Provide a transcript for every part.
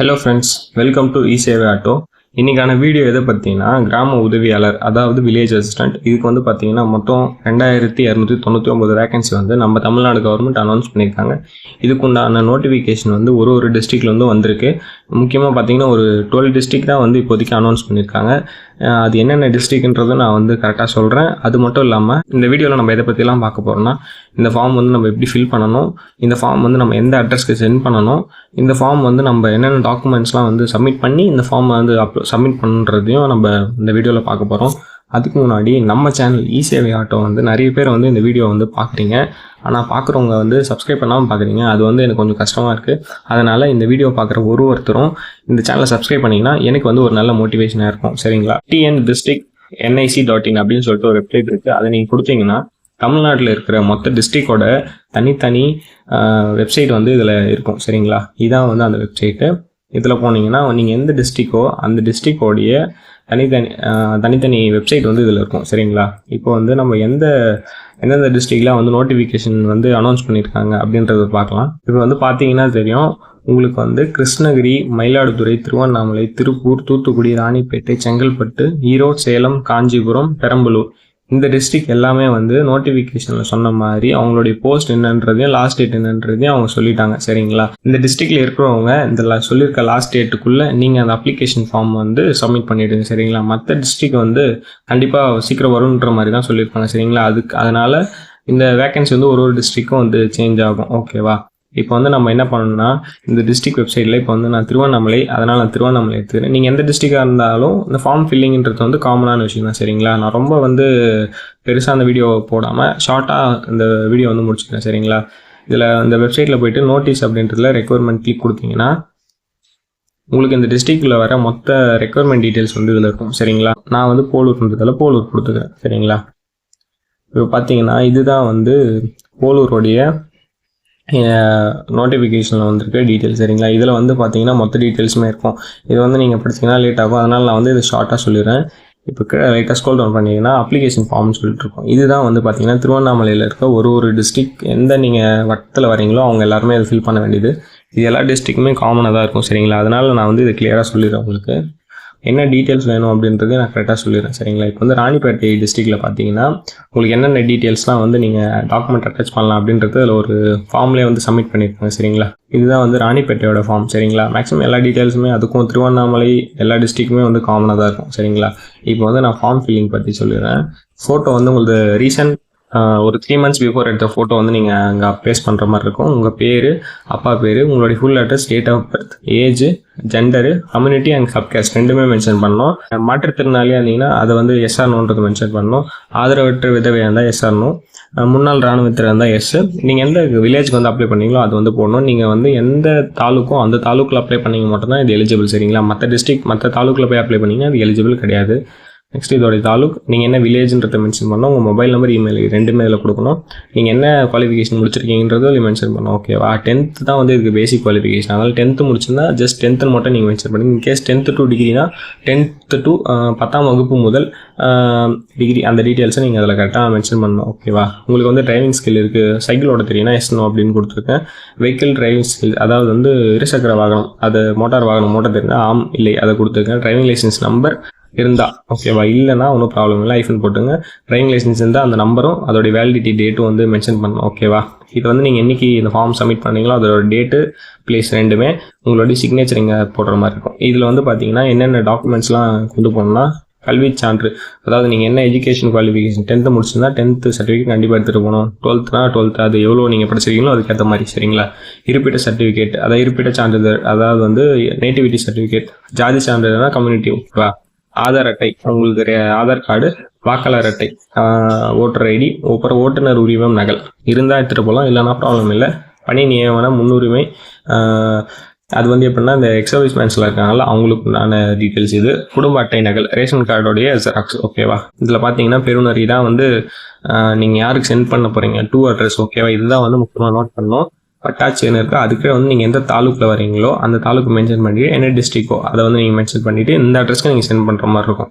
Hello friends welcome to E சேவை auto இன்னைக்கான video எதை பார்த்தீங்கன்னா கிராம உதவியாளர் அதாவது வில்லேஜ் அசிஸ்டன்ட் இதுக்கு வந்து பார்த்தீங்கன்னா மொத்தம் ரெண்டாயிரத்தி இரநூத்தி தொண்ணூற்றி ஒம்பது வேகன்சி வந்து நம்ம தமிழ்நாடு கவர்மெண்ட் அனௌன்ஸ் பண்ணியிருக்காங்க. இதுக்குண்டான நோட்டிஃபிகேஷன் வந்து ஒரு ஒரு டிஸ்ட்ரிக்ட்லேருந்து வந்திருக்கு. முக்கியமாக பார்த்தீங்கன்னா ஒரு டுவெல் டிஸ்ட்ரிக்ட் தான் வந்து இப்போதைக்கு அனௌன்ஸ் பண்ணியிருக்காங்க. அது என்னென்ன டிஸ்ட்ரிக்ட்ன்றதை நான் வந்து கரெக்டாக சொல்கிறேன் அது மட்டும் இல்லாமல் இந்த வீடியோவில் நம்ம எதை பற்றிலாம் பார்க்க போகிறோம்னா இந்த ஃபார்ம் வந்து நம்ம எப்படி ஃபில் பண்ணணும் இந்த ஃபார்ம் வந்து நம்ம எந்த அட்ரஸ்க்கு சென்ட் பண்ணணும் இந்த ஃபார்ம் வந்து நம்ம என்னென்ன டாக்குமெண்ட்ஸ்லாம் வந்து சப்மிட் பண்ணி இந்த ஃபார்மை வந்து அப்லோ சப்மிட் பண்ணுறதையும் நம்ம இந்த வீடியோவில் பார்க்க போகிறோம் அதுக்கு முன்னாடி நம்ம சேனல் இ சேவை ஆட்டோ வந்து நிறைய பேர் வந்து இந்த வீடியோ வந்து பார்க்குறீங்க. ஆனால் பார்க்குறவங்க வந்து சப்ஸ்கிரைப் பண்ணாமல் பார்க்குறீங்க. அது வந்து எனக்கு கொஞ்சம் கஷ்டமாக இருக்குது அதனால் இந்த வீடியோ பார்க்குற ஒரு ஒருத்தரும் இந்த சேனலை சப்ஸ்கிரைப் பண்ணிங்கன்னா எனக்கு வந்து ஒரு நல்ல மோட்டிவேஷனாக இருக்கும். சரிங்களா? TN district NIC dot in அப்படின்னு சொல்லிட்டு ஒரு வெப்சைட் இருக்குது அதை நீங்கள் கொடுத்தீங்கன்னா தமிழ்நாட்டில் இருக்கிற மொத்த டிஸ்ட்ரிக்டோட தனித்தனி வெப்சைட் வந்து இதில் இருக்கும். சரிங்களா? இதான் வந்து அந்த வெப்சைட்டு இதில் போனீங்கன்னா நீங்கள் எந்த டிஸ்ட்ரிக்கோ அந்த டிஸ்ட்ரிக்டோடைய தனித்தனி தனித்தனி வெப்சைட் வந்து இதில் இருக்கும் சரிங்களா? இப்போ வந்து நம்ம எந்த எந்தெந்த டிஸ்ட்ரிக்டில் வந்து நோட்டிஃபிகேஷன் வந்து அனௌன்ஸ் பண்ணியிருக்காங்க அப்படின்றத பார்க்கலாம். இப்போ வந்து பார்த்தீங்கன்னா தெரியும் உங்களுக்கு வந்து கிருஷ்ணகிரி மயிலாடுதுறை திருவண்ணாமலை திருப்பூர் தூத்துக்குடி ராணிப்பேட்டை செங்கல்பட்டு ஈரோடு சேலம் காஞ்சிபுரம் பெரம்பலூர். இந்த டிஸ்ட்ரிக் எல்லாமே வந்து நோட்டிஃபிகேஷனில் சொன்ன மாதிரி அவங்களுடைய போஸ்ட் என்னன்றதையும் லாஸ்ட் டேட் என்னன்றதையும் அவங்க சொல்லிட்டாங்க. சரிங்களா? இந்த டிஸ்ட்ரிக்டில் இருக்கிறவங்க இந்த சொல்லியிருக்க லாஸ்ட் டேட்டுக்குள்ளே நீங்கள் அந்த அப்ளிகேஷன் ஃபார்ம் வந்து சப்மிட் பண்ணிவிடுங்க சரிங்களா? மற்ற டிஸ்ட்ரிக் வந்து கண்டிப்பாக சீக்கிரம் வரும்ன்ற மாதிரி தான் சொல்லியிருக்காங்க சரிங்களா? அதுக்கு அதனால் இந்த வேக்கன்சி வந்து ஒரு ஒரு டிஸ்ட்ரிக்கும் வந்து சேஞ்ச் ஆகும். ஓகேவா இப்போ வந்து நம்ம என்ன பண்ணணும்னா இந்த டிஸ்ட்ரிக் வெப்சைட்டில் இப்போ வந்து நான் திருவண்ணாமலை அதனால் நான் திருவண்ணாமலை எடுத்துக்கிறேன். நீங்கள் எந்த டிஸ்ட்ரிக்டாக இருந்தாலும் இந்த ஃபார்ம் ஃபில்லிங்ன்றது வந்து காமனான விஷயம் தான் சரிங்களா? நான் ரொம்ப வந்து பெருசாக அந்த வீடியோ போடாமல் ஷார்ட்டாக இந்த வீடியோ வந்து முடிச்சுக்கிறேன் சரிங்களா? இதில் இந்த வெப்சைட்டில் போயிட்டு நோட்டீஸ் அப்படின்றதுல ரெக்குவயர்மெண்ட் கிளிக் கொடுத்தீங்கன்னா உங்களுக்கு இந்த டிஸ்ட்ரிக்டில் வர மொத்த ரெக்குவயர்மெண்ட் டீட்டெயில்ஸ் வந்து இதில் இருக்கும் சரிங்களா? நான் வந்து போலூர்ன்றதால போலூர் கொடுத்துக்கிறேன் சரிங்களா? இப்போ பார்த்தீங்கன்னா இதுதான் வந்து போலூருடைய நோட்டிஃபிகேஷனில் வந்திருக்கு டீட்டெயில்ஸ் சரிங்களா? இதில் வந்து பார்த்தீங்கன்னா மொத்த டீட்டெயில்ஸுமே இருக்கும். இது வந்து நீங்கள் படிச்சீங்கன்னா லேட் ஆகும். அதனால் நான் வந்து இதை ஷார்ட்டாக சொல்லிடுறேன். இப்போ லைட்டாக ஸ்கோல் டவுன் பண்ணீங்கன்னா அப்ளிகேஷன் ஃபார்ம்னு சொல்லிட்டு இருக்கோம். இதுதான் வந்து பார்த்தீங்கன்னா திருவண்ணாமலையில் இருக்க ஒரு ஒரு டிஸ்ட்ரிக் எந்த நீங்கள் வட்டத்தில் வரீங்களோ அவங்க எல்லாருமே அதை ஃபில் பண்ண வேண்டியது. இது எல்லா டிஸ்ட்ரிக்குமே காமனாக தான் இருக்கும் சரிங்களா? அதனால் நான் வந்து இது கிளியராக சொல்லிடுறேன் உங்களுக்கு. என்ன டீட்டெயில்ஸ் வேணும் அப்படின்றத நான் கரெக்டாக சொல்லிடுறேன் சரிங்களா? இப்போ வந்து ராணிப்பேட்டை டிஸ்ட்ரிக்டில் பார்த்தீங்கன்னா உங்களுக்கு என்னென்ன டீட்டெயில்ஸ்லாம் வந்து நீங்கள் டாக்குமெண்ட் அட்டாச் பண்ணலாம் அப்படின்றது அதில் ஒரு ஃபார்ம்லேயே வந்து சப்மிட் பண்ணியிருக்காங்க சரிங்களா? இதுதான் வந்து ராணிப்பேட்டையோட ஃபார்ம் சரிங்களா? மேக்ஸிமம் எல்லா டீட்டெயில்ஸுமே அதுக்கும் திருவண்ணாமலை எல்லா டிஸ்ட்ரிக்குமே வந்து காமனாக தான் இருக்கும் சரிங்களா? இப்போ வந்து நான் ஃபார்ம் ஃபில்லிங் பற்றி சொல்லிடுறேன். ஃபோட்டோ வந்து உங்களுக்கு ரீசன்ட் ஒரு த்ரீ மந்த்ஸ் பிஃபோர் எடுத்த ஃபோட்டோ வந்து நீங்கள் அங்கே அப்ளேஸ் பண்ணுற மாதிரி இருக்கும். உங்கள் பேர் அப்பா பேர் உங்களுடைய full address date of birth age gender community and subcaste ரெண்டுமே மென்ஷன் பண்ணணும். மாற்றுத்திறனாளியாக இருந்தீங்கன்னா அதை வந்து எஸ்ஆர்னோன்றது மென்ஷன் பண்ணணும். ஆதரவற்ற விதவையாக இருந்தால் எஸ்ஆர்னோ முன்னாள் இராணுவத்தில் இருந்தால் எஸ் நீங்கள் எந்த வில்லேஜ்க்கு வந்து அப்ளை பண்ணீங்களோ அது வந்து போடணும். நீங்கள் வந்து எந்த தாலுக்கும் அந்த தாலுக்கில் அப்ளை பண்ணிங்க மட்டும்தான் இது எலிஜிபிள் சரிங்களா? மற்ற டிஸ்ட்ரிக்ட் மற்ற தாலுக்கில் போய் அப்ளை பண்ணிங்கன்னா அது எலிஜிபிள் கிடையாது. நெக்ஸ்ட் இதோடைய தாலுக் நீங்கள் என்ன வில்லேஜ்ன்றத மென்ஷன் பண்ணணும் உங்கள் மொபைல் நம்பர் இமெயில் ரெண்டுமே இதில் கொடுக்கணும். நீங்கள் என்ன குவாலிஃபிகேஷன் முடிச்சிருக்கீங்கன்றது அதில் மென்ஷன் பண்ணணும் ஓகேவா டென்த்து தான் வந்து இதுக்கு பேசிக் குவாலிஃபிகேஷன் அதனால் டென்த்து முடிச்சிருந்தா ஜஸ்ட் டென்த்துன்னு மட்டும் நீங்கள் மென்ஷன் பண்ணுங்க. இன்கேஸ் டென்த்து டு டிகிரினா டென்த்து டு பத்தாம் வகுப்பு முதல் டிகிரி அந்த டீட்டெயில்ஸை நீங்கள் அதில் கரெக்டாக மென்ஷன் பண்ணணும் ஓகேவா உங்களுக்கு வந்து டிரைவிங் ஸ்கில் இருக்குது சைக்கிளோட தெரியும்னா எஸ்னோ அப்படின்னு கொடுத்துருக்கேன். வெஹிக்கிள் டிரைவிங் ஸ்கில் அதாவது வந்து இருசக்கர வாகனம் அது மோட்டார் வாகனம் மோட்டார் தெரிந்தால் ஆம் இல்லை அதை கொடுத்துருக்கேன். டிரைவிங் லைசன்ஸ் நம்பர் இருந்தா. ஓகேவா இல்லைன்னா ஒன்றும் ப்ராப்ளம் இல்லை. ஐஃபோன் போட்டுங்க. ட்ரைவிங் லைசன்ஸ் இருந்தால் அந்த நம்பரும் அதோடைய வேலிடிட்டி டேட்டும் வந்து மென்ஷன் பண்ணணும். ஓகேவா இது வந்து நீங்கள் என்னைக்கு இந்த ஃபார்ம் சப்மிட் பண்ணீங்களோ அதோட டேட்டு பிளேஸ் ரெண்டுமே உங்களுடைய சிக்னேச்சர் இங்கே போடுற மாதிரி இருக்கும். இதில் வந்து பார்த்தீங்கன்னா என்னென்ன டாக்குமெண்ட்ஸ்லாம் கொண்டு போகணும்னா கல்வி சான்று. அதாவது நீங்கள் என்ன எஜுகேஷன் குவாலிஃபிகேஷன் டென்த்து முடிச்சிருந்தா டென்த்து சர்டிஃபிகேட் கண்டிப்பாக எடுத்துகிட்டு போகணும். டுவெல்த்னா டுவெல்த் அது எவ்வளோ நீங்கள் படிச்சிருக்கீங்களோ அதுக்கேற்ற மாதிரி சரிங்களா? இருப்பிட்ட சர்டிஃபிகேட் அதாவது இருப்பிட்ட சான்றிதழ் அதாவது வந்து நேட்டிவிட்டி சர்டிஃபிகேட் ஜாதி சான்றிதழ்னா கம்யூனிட்டி ஓகேவா ஆதார் அட்டை உங்களுக்கு ஆதார் கார்டு வாக்காளர் அட்டை ஓட்டர் ஐடி அப்புறம் ஓட்டுநர் உரிமம் நகல். இருந்தால் எடுத்துகிட்டு போகலாம் இல்லைன்னா ப்ராப்ளம் இல்லை. பணி நியமன முன்னுரிமை அது வந்து எப்படின்னா இந்த எக்ஸர்வீஸ் மேன்ஸில் இருக்காங்கல்ல அவங்களுக்கு உண்டான டீட்டெயில்ஸ் இது. குடும்ப அட்டை நகல் ரேஷன் கார்டோடைய ஜெராக்ஸ் ஓகேவா இதில் பார்த்தீங்கன்னா பெருநரி தான் வந்து நீங்கள் யாருக்கு சென்ட் பண்ண போகிறீங்க டூ அட்ரஸ் ஓகேவா இதுதான் வந்து முக்கியமாக நோட் பண்ணணும். பட்டாச்சு என்ன இருக்குது அதுக்கே வந்து நீங்கள் எந்த தாலுக்கில் வரீங்களோ அந்த தாலுக்கு மென்ஷன் பண்ணிவிட்டு என்ன டிஸ்ட்ரிக்கோ அதை வந்து நீங்கள் மென்ஷன் பண்ணிவிட்டு இந்த அட்ரஸ்க்கு நீங்கள் சென்ட் பண்ணுற மாதிரி இருக்கும்.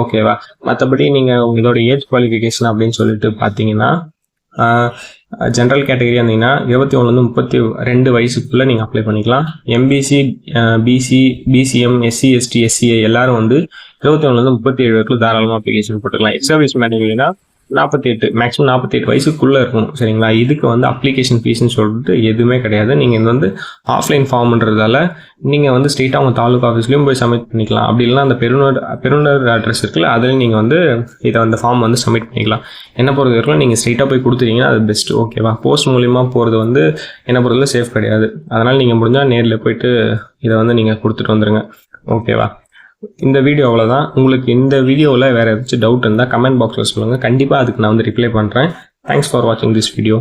ஓகேவா மற்றபடி நீங்கள் இதோட ஏஜ் குவாலிஃபிகேஷன் அப்படின்னு சொல்லிட்டு பார்த்தீங்கன்னா ஜென்ரல் கேட்டகரி இருந்தீங்கன்னா இருபத்தி ஒன்றுலேருந்து முப்பத்தி ரெண்டு வயசுக்குள்ளே நீங்கள் அப்ளை பண்ணிக்கலாம். MBC BC BCM SC ST SCI எல்லாரும் வந்து இருபத்தி ஒன்றுலேருந்து முப்பத்தி ஏழு வரைக்கும் தாராளமாக அப்ளிகேஷன் போட்டுக்கலாம் எக்ஸ் சர்வீஸ் நாற்பத்தி எட்டு மேக்ஸிமம் நாற்பத்தி எட்டு வயசுக்குள்ளே இருக்கணும் சரிங்களா? இதுக்கு வந்து அப்ளிகேஷன் ஃபீஸ்னு சொல்லிட்டு எதுவுமே கிடையாது. நீங்கள் இது வந்து ஆஃப்லைன் ஃபார்ம்ன்றதால நீங்கள் வந்து ஸ்ட்ரெயிட்டாக உங்கள் தாலுக்கா ஆஃபீஸ்லேயும் போய் சப்மிட் பண்ணிக்கலாம். அப்படி இல்லைனா அந்த பெருநர் பெருநர் அட்ரஸ் இருக்குல்ல அதில் நீங்கள் வந்து இதை அந்த ஃபார்ம் வந்து சப்மிட் பண்ணிக்கலாம். என்ன பொறுத்த வரைக்கும் நீங்கள் ஸ்ட்ரெயிட்டாக போய் கொடுத்துட்டீங்கன்னா அது பெஸ்ட் ஓகேவா போஸ்ட் மூலிமா போகிறது வந்து என்ன பொறுத்தவரை சேஃப் கிடையாது. அதனால் நீங்கள் முடிஞ்சால் நேரில் போயிட்டு இதை வந்து நீங்கள் கொடுத்துட்டு வந்துடுங்க ஓகேவா இந்த வீடியோ அவ்வளோதான் உங்களுக்கு இந்த வீடியோவில் வேறு ஏதாச்சும் டவுட் இருந்தால் கமெண்ட் பாக்ஸில் சொல்லுங்கள் கண்டிப்பாக அதுக்கு நான் வந்து ரிப்ளை பண்ணுறேன் தேங்க்ஸ் ஃபார் வாட்சிங் திஸ் வீடியோ